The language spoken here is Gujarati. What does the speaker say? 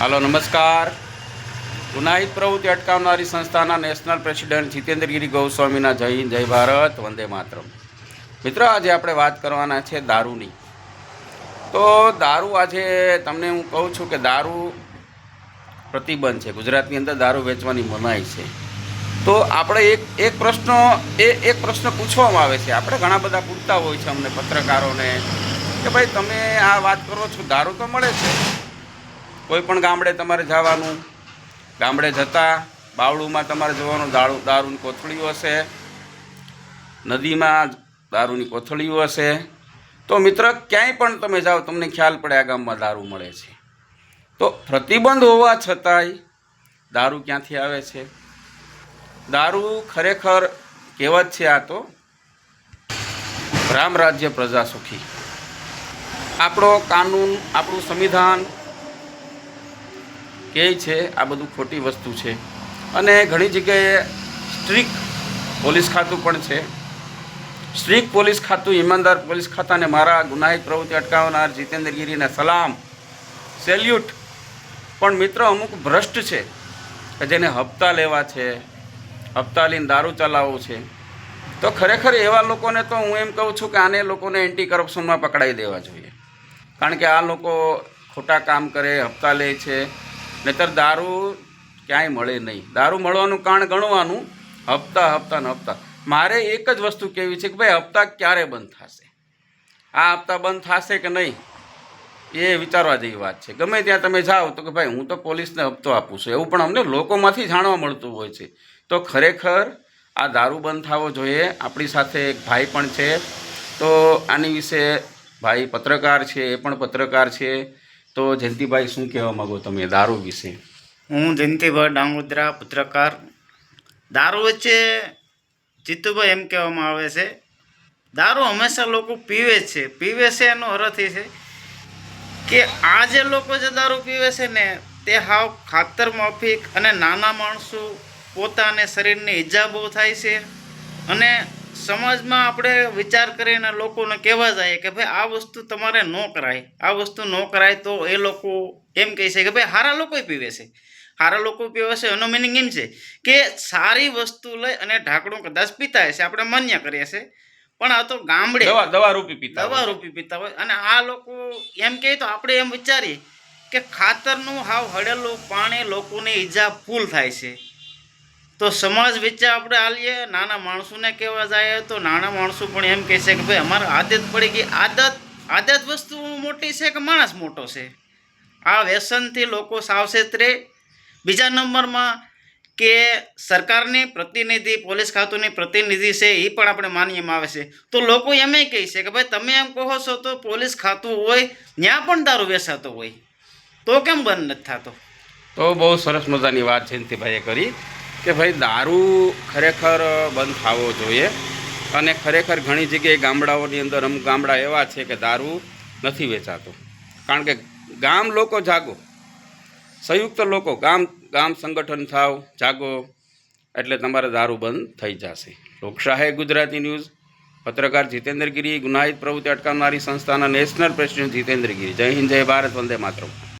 હાલો, નમસ્કાર. ગુનાહિત પ્રવૃત્તિ અટકાવનારી સંસ્થાના નેશનલ પ્રેસિડેન્ટ જીતેન્દ્રગીરી ગૌસ્વામીના જય હિન્દ, જય ભારત, વંદે માતરમ. મિત્રો, આજે આપણે વાત કરવાના છે દારૂની. તો દારૂ આજે તમને હું કહું છું કે દારૂ પ્રતિબંધ છે. ગુજરાતની અંદર દારૂ વેચવાની મનાઈ છે. તો આપણે એક એક પ્રશ્ન, એ, એક પ્રશ્ન પૂછવામાં આવે છે. આપણે ઘણા બધા પૂછતા હોય છે અમને પત્રકારોને કે ભાઈ, તમે આ વાત કરો છો, દારૂ તો મળે છે. કોઈ પણ ગામડે તમારે જવાનું, ગામડે જતાં બાવળુમાં તમારે જવાનું, દારૂ, દારૂની કોથળીઓ હશે, નદીમાં દારૂની કોથળીઓ હશે. તો મિત્ર, ક્યાંય પણ તમે જાઓ, તમને ખ્યાલ પડે આ ગામમાં દારૂ મળે છે. તો પ્રતિબંધ હોવા છતાંય દારૂ ક્યાંથી આવે છે? દારૂ ખરેખર કહેવત છે આ તો, રામ રાજ્ય પ્રજા સુખી આપણો કાનૂન, આપણું સંવિધાન કહે છે, આ બધું ખોટી વસ્તુ છે. અને ઘણી જગ્યાએ સ્ટ્રિક પોલીસ ખાતું પણ છે. સ્ટ્રિક પોલીસ ખાતું, ઈમાનદાર પોલીસ ખાતાને મારા ગુનાહિત પ્રવૃત્તિ અટકાવનાર જીતેન્દ્રગીરીને સલામ, સેલ્યુટ. પણ મિત્ર, અમુક ભ્રષ્ટ છે કે જેને હપ્તા લેવા છે, હપ્તા લઈને દારૂ ચલાવવું છે. તો ખરેખર એવા લોકોને તો હું એમ કહું છું કે આને લોકોને એન્ટી કરપ્શનમાં પકડાઈ દેવા જોઈએ. કારણ કે આ લોકો ખોટા કામ કરે, હપ્તા લે છે નહીતર દારૂ ક્યાંય મળે નહીં. દારૂ મળવાનું કારણ ગણવાનું, હપ્તા હપ્તા ને હપ્તા. મારે એક જ વસ્તુ કહેવી છે કે ભાઈ, હપ્તા ક્યારે બંધ થશે? આ હપ્તા બંધ થશે કે નહીં? એ વિચારવા જેવી વાત છે. ગમે ત્યાં તમે જાઓ તો કે ભાઈ, હું તો પોલીસને હપ્તો આપું છું. એવું પણ અમને લોકોમાંથી જાણવા મળતું હોય છે. તો ખરેખર આ દારૂ બંધ થવો જોઈએ. આપણી સાથે એક ભાઈ પણ છે. તો આની વિશે ભાઈ પત્રકાર છે, એ પણ પત્રકાર છે. તો જયંતિભાઈ, શું કહેવા માગો તમે દારૂ વિશે? હું જયંતિભાઈ ડાંગોદરા પત્રકાર. દારૂ વચ્ચે જીતુભાઈ એમ કહેવામાં આવે છે, દારૂ હંમેશા લોકો પીવે છે. પીવે છે એનો અર્થ એ છે કે આ જે લોકો જે દારૂ પીવે છે ને, તે હાવ ખાતર માફિક અને નાના માણસો પોતાને શરીરને ઈજા બહુ થાય છે અને સમાજમાં આપણે વિચાર કરીને લોકોને કહેવા જાય કે ભાઈ આ વસ્તુ તમારે ન કરાય. આ વસ્તુ ન કરાય તો એ લોકો એમ કહે છે કે ભાઈ સારા લોકો પીવે છે. સારા લોકો પીવે છે એનો મિનિંગ એમ છે કે સારી વસ્તુ લઈ અને ઢાંકણું કદાચ પીતા હશે આપણે માન્ય કરીએ છીએ. પણ આ તો ગામડે દવા દવા રૂપી પીતા દવા રૂપી પીતા હોય. અને આ લોકો એમ કહે તો આપણે એમ વિચારીએ કે ખાતરનું હાવ હળેલું પાણી લોકોને ઈજા ફૂલ થાય છે. તો સમાજ વચ્ચે આપણે હાલીએ. નાના માણસોને કહેવા જાય તો નાના માણસો પણ એમ કહે છે કે ભાઈ, અમારે આદત પડી ગઈ. આદત આદત વસ્તુ મોટી છે કે માણસ મોટો છે? આ વ્યસનથી લોકો સાવચેત રહે. બીજા નંબરમાં કે સરકારની પ્રતિનિધિ, પોલીસ ખાતુની પ્રતિનિધિ છે એ પણ આપણે માનીયમાં આવે છે. તો લોકો એમ કહે છે કે ભાઈ, તમે એમ કહો છો તો પોલીસ ખાતું હોય ત્યાં પણ દારૂ વેચાતો હોય. તો કેમ બંધ નથી થતો? તો બહુ સરસ મજાની વાત જયંતિભાઈએ કરી. કે ભાઈ દારૂ ખરેખર બંધ થવો જોઈએ અને ખરેખર ઘણી જગ્યાએ ગામડાઓની અંદર અમુક ગામડા એવા છે કે દારૂ નથી વેચાતો. કારણ કે ગામ લોકો જાગો. સંયુક્ત લોકો, ગામ ગામ સંગઠન થાવ, જાગો, એટલે તમારે દારૂ બંધ થઈ જશે. લોકશાહે ગુજરાતી ન્યૂઝ, પત્રકાર જીતેન્દ્રગીરી, ગુનાહિત પ્રવૃત્તિ અટકાવનારી સંસ્થાના નેશનલ પ્રેસિડેન્ટ જીતેન્દ્રગીરી. જય હિન્દ, જય ભારત, વંદે માતરમ.